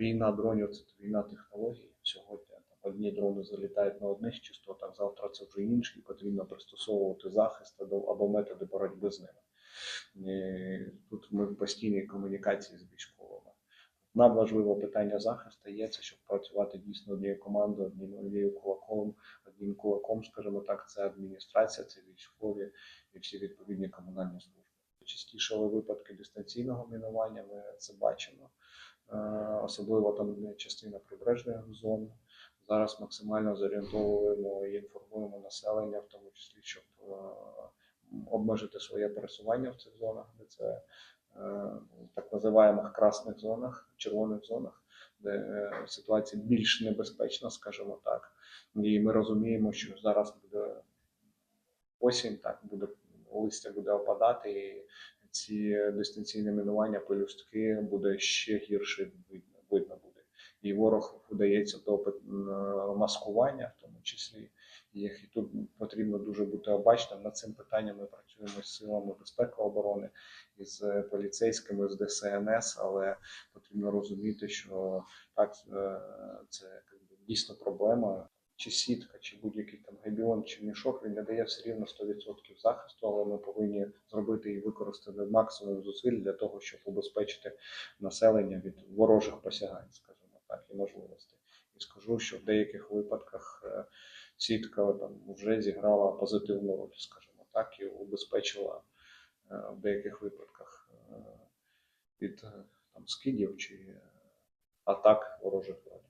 війна дронів це війна технологій. Сьогодні там одні дрони залітають на одних частотах, завтра це вже інші, потрібно пристосовувати захист або, методи боротьби з ними. І тут ми в постійній комунікації з військовими. Нам важливо питання захисту є це, щоб працювати дійсно однією командою, однією кулаком, одним кулаком, скажімо так, це адміністрація, це військові і всі відповідні комунальні служби. Частішали випадки дистанційного мінування, ми це бачимо, Е, особливо там частина прибережних зон. Зараз максимально зорієнтовуємо і інформуємо населення, в тому числі, щоб е, обмежити своє пересування в цих зонах, де це е, так називаємих красних зонах, червоних зонах, де ситуація більш небезпечна, скажімо так. І ми розуміємо, що зараз буде осінь, так буде листя буде опадати, і ці дистанційні мінування пелюстки буде ще гірше видно, видно буде. І ворог вдається до маскування, в тому числі. І і тут потрібно дуже бути обачним. Над цим питанням ми працюємо з силами безпеки оборони, із поліцейськими, з ДСНС, але потрібно розуміти, що так е, це дійсно проблема. Чи сітка, чи будь-який габіон, чи мішок, він не дає все рівно 100% захисту, але ми повинні зробити і використати максимум зусиль для того, щоб убезпечити населення від ворожих посягань, скажімо так, і можливостей. І скажу, що в деяких випадках е, сітка там вже зіграла позитивну роль, скажімо так, і убезпечила е, в деяких випадках е, від там скидів чи атак ворожих дронів.